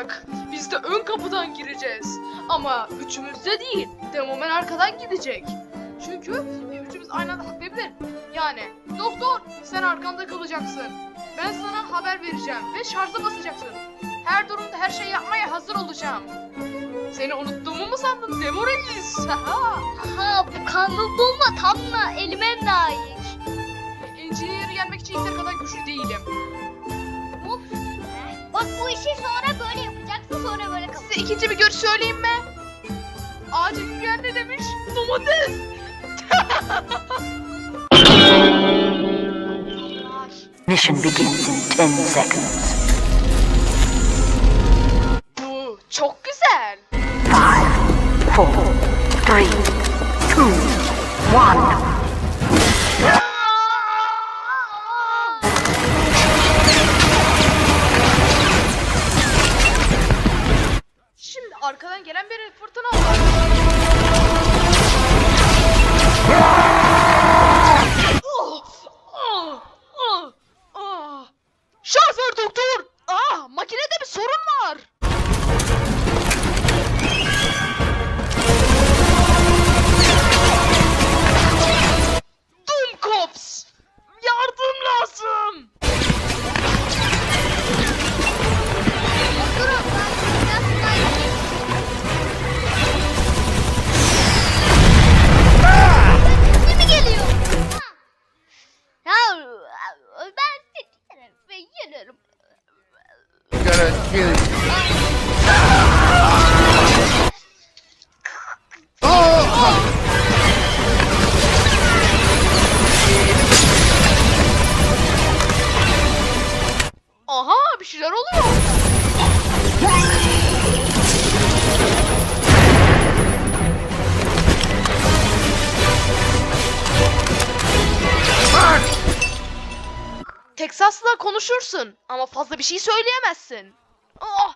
olacak. Biz de ön kapıdan gireceğiz. Ama üçümüz de değil. Demomen arkadan gidecek. Çünkü üçümüz aynı anda atlayabilir. Yani doktor sen arkanda kalacaksın. Ben sana haber vereceğim ve şarja basacaksın. Her durumda her şeyi yapmaya hazır olacağım. Seni unuttuğumu mu sandın Demorelis? Haha. Ha bu kanlı bulma tam da elime layık. İncileri yenmek için yeteri kadar güçlü değilim. Of. Bak bu işi sonra sonra bırakalım. Size ikinci bir görüş söyleyeyim mi? Acil Güven ne demiş? Domates. Mission begins in 10 seconds. Bu çok güzel. 5, 4, 3, 2, 1. arkadan gelen bir fırtına var. Oh. Şoför doktor! Ah, makinede bir sorun var. You. Aha bir şeyler oluyor. Teksas'la konuşursun ama fazla bir şey söyleyemezsin. Ah!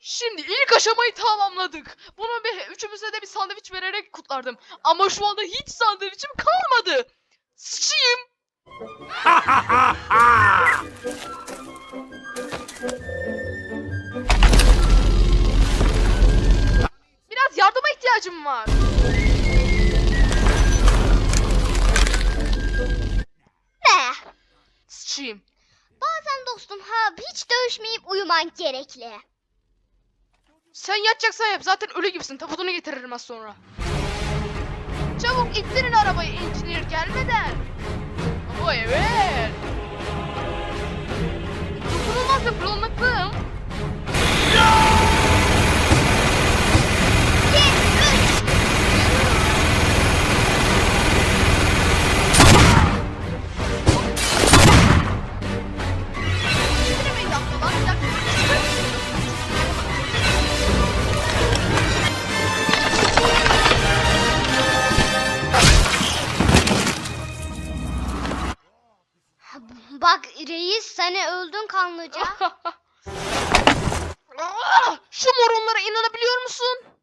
Şimdi ilk aşamayı tamamladık. Bunu bir üçümüze de bir sandviç vererek kutlardım. Ama şu anda hiç sandviçim kalmadı. Sıçayım. Biraz yardıma ihtiyacım var. Hiç dövüşmeyip uyuman gerekli. Sen yatacaksan yap. Zaten ölü gibisin. Tabutunu getiririm az sonra. Çabuk ittirin arabayı incinir gelmeden. O evet. Dokunulmaz ve. İndiremeyin reis seni öldün kanlıca. Şu moronlara inanabiliyor musun?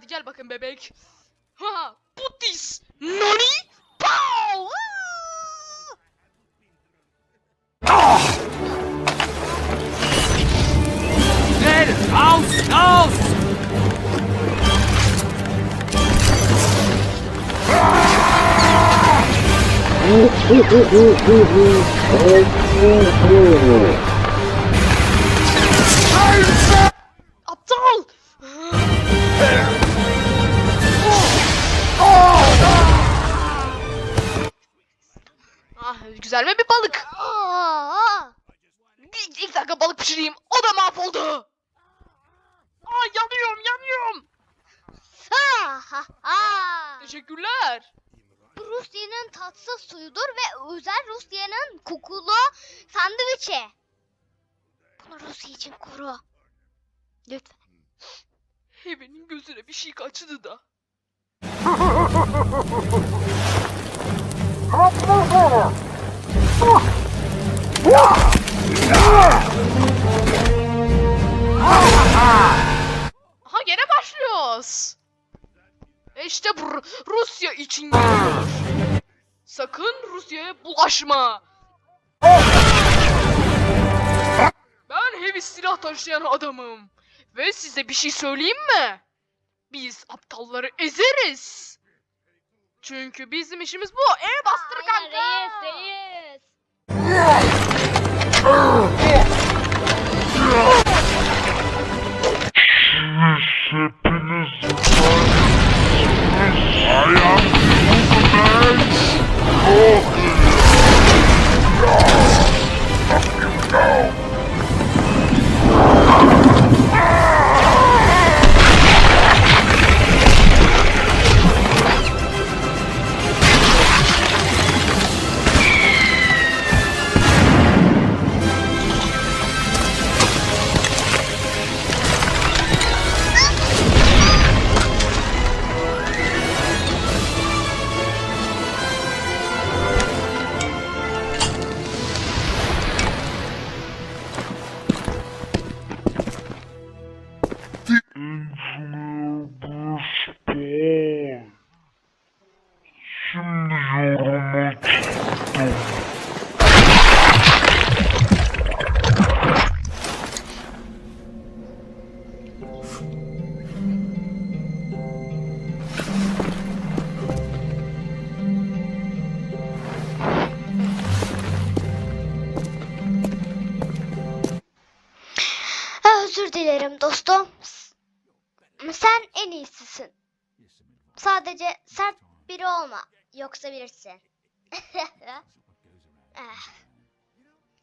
Hadi gel bakın bebek. Ha, putis. Nani? Pow! Schnell! Raus! Raus! Aptal! Teşekkürler. Bu Rusya'nın tatsız suyudur ve özel Rusya'nın kokulu sandviçi. Bunu Rusya için koru. Lütfen. Heaven'in gözüne bir şey kaçtı da. Aha gene başlıyoruz. E İşte bu Ru- Rusya için geliyor. Sakın Rusya'ya bulaşma. Ben heavy silah taşıyan adamım. Ve size bir şey söyleyeyim mi? Biz aptalları ezeriz. Çünkü bizim işimiz bu. E bastır kanka. reis reis. Dilerim dostum. Sen en iyisisin. Sadece sert biri olma. Yoksa bilirsin. Ah,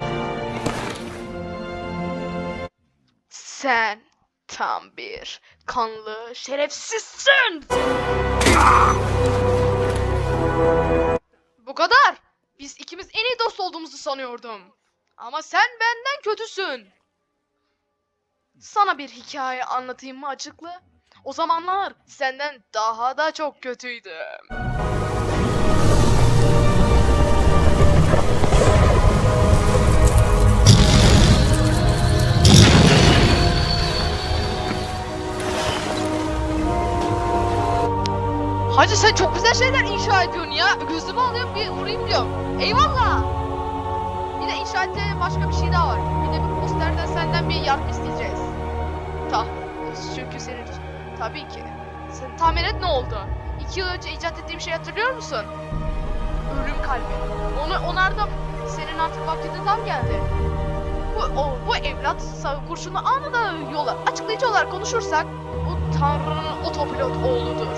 Sen tam bir kanlı şerefsizsin. Bu kadar. Biz ikimiz en iyi dost olduğumuzu sanıyordum. Ama sen benden kötüsün. Sana bir hikaye anlatayım mı açıklı? O zamanlar senden daha da çok kötüydüm. Hacı sen çok güzel şeyler inşa ediyorsun ya. Gözümü alıyorum bir vurayım diyorum. Eyvallah. Bir de inşa ettiğin başka bir şey daha var. Bir de bir posterden senden bir yardım isteyeceğiz. Ta. Çünkü senin tabii ki. Sen tahmin et ne oldu? İki yıl önce icat ettiğim şeyi hatırlıyor musun? Ölüm kalbi. Onu onardım. Senin artık vaktinin tam geldi. Bu, o, bu evlat kurşunu anında yola açıklayıcı olarak konuşursak bu Tanrı'nın otopilot oğludur.